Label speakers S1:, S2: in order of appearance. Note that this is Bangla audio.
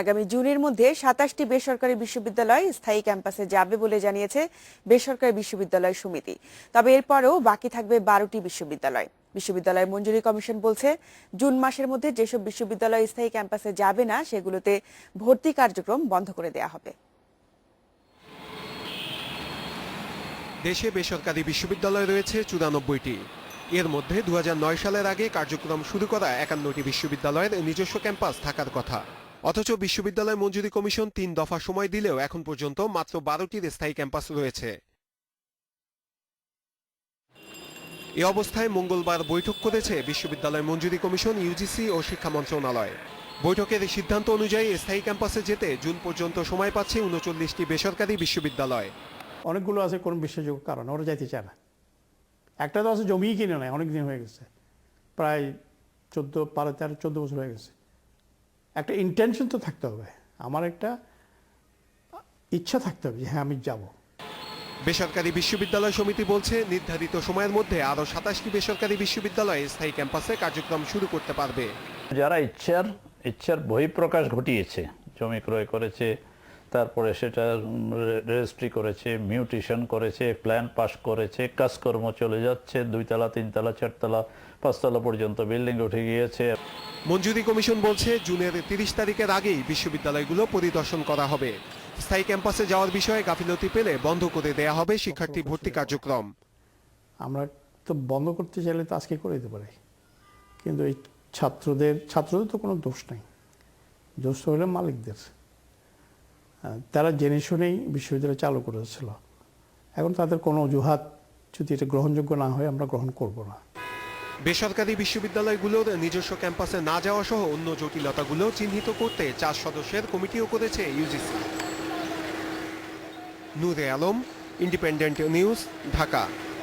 S1: আগামী জুনের মধ্যে সাতাশটি বেসরকারি বিশ্ববিদ্যালয় স্থায়ী ক্যাম্পাসে যাবে বলে জানিয়েছে বেসরকারি বিশ্ববিদ্যালয় সমিতি। তবে এরপরেও বাকি থাকবে বারোটি বিশ্ববিদ্যালয়। বিশ্ববিদ্যালয় মঞ্জুরি কমিশন বলছে, জুন মাসের মধ্যে যেসব বিশ্ববিদ্যালয় স্থায়ী ক্যাম্পাসে যাবে না, সেগুলোতে ভর্তি কার্যক্রম বন্ধ করে দেয়া হবে।
S2: দেশে বেসরকারি বিশ্ববিদ্যালয় রয়েছে চুরানব্বইটি। এর মধ্যে দুহাজার নয় সালের আগে কার্যক্রম শুরু করা একান্নটি বিশ্ববিদ্যালয়ের নিজস্ব ক্যাম্পাস থাকার কথা। অথচ বিশ্ববিদ্যালয় মঞ্জুরি কমিশন তিন দফা সময় দিলেও এখন পর্যন্ত মাত্র বারোটির স্থায়ী ক্যাম্পাস রয়েছে। এ অবস্থায় মঙ্গলবার বৈঠক করেছে বিশ্ববিদ্যালয় মঞ্জুরি কমিশন, ইউজিসি ও শিক্ষা মন্ত্রণালয়। বৈঠকের সিদ্ধান্ত অনুযায়ী স্থায়ী ক্যাম্পাসে যেতে জুন পর্যন্ত সময় পাচ্ছে উনচল্লিশটি বেসরকারি বিশ্ববিদ্যালয়।
S3: অনেকগুলো আছে কোন বিশ্বাসযোগ্য কারণ, ওরা যাইতে চায় না। একটা তো আছে জমিই কিনে নেয় অনেক দিন হয়ে গেছে। প্রায় চোদ্দ, বারো, তেরো, চোদ্দ বছর হয়ে গেছে। একটা ইন্টেনশন তো থাকতে হবে। আমার একটা ইচ্ছা থাকতে হবে যে হ্যাঁ আমি যাব।
S2: বেসরকারি বিশ্ববিদ্যালয় সমিতি বলছে নির্ধারিত সময়ের মধ্যে আরও সাতাশটি বেসরকারি বিশ্ববিদ্যালয় স্থায়ী ক্যাম্পাসে কার্যক্রম শুরু করতে পারবে।
S4: যারা ইচ্ছার ইচ্ছার বহিঃপ্রকাশ ঘটিয়েছে জমি ক্রয় করেছে তারপরে সেটা রেজিস্ট্রি করেছে মিউটেশন করেছে প্ল্যান পাস করেছে কাজকর্ম চলে যাচ্ছে দুইতলা তিনতলা চারতলা পাঁচতলা পর্যন্ত বিল্ডিং উঠে গিয়েছে।
S2: মঞ্জুরি কমিশন বলছে, জুনের তিরিশ তারিখের আগেই বিশ্ববিদ্যালয়গুলো পরিদর্শন করা হবে। স্থায়ী ক্যাম্পাসে যাওয়ার বিষয়ে গাফিলতি পেলে বন্ধ করে দেয়া হবে শিক্ষার্থী ভর্তি কার্যক্রম।
S3: আমরা তো বন্ধ করতে চাইলে তো আজকে করে দিতে পারি। কিন্তু এই ছাত্রদের ছাত্রদের তো কোনো দোষ নেই। দোষ হলে মালিকদের। তারা জেনে শুনেই বিশ্ববিদ্যালয় চালু করেছিল। এখন তাদের কোনো অজুহাত যদি এটা গ্রহণযোগ্য না হয়, আমরা গ্রহণ করব না।
S2: বেসরকারি বিশ্ববিদ্যালয়গুলোর নিজস্ব ক্যাম্পাসে না যাওয়া সহ অন্য জটিলতাগুলো চিহ্নিত করতে চার সদস্যের কমিটিও করেছে UGC. Nure Alam, independent news, Dhaka.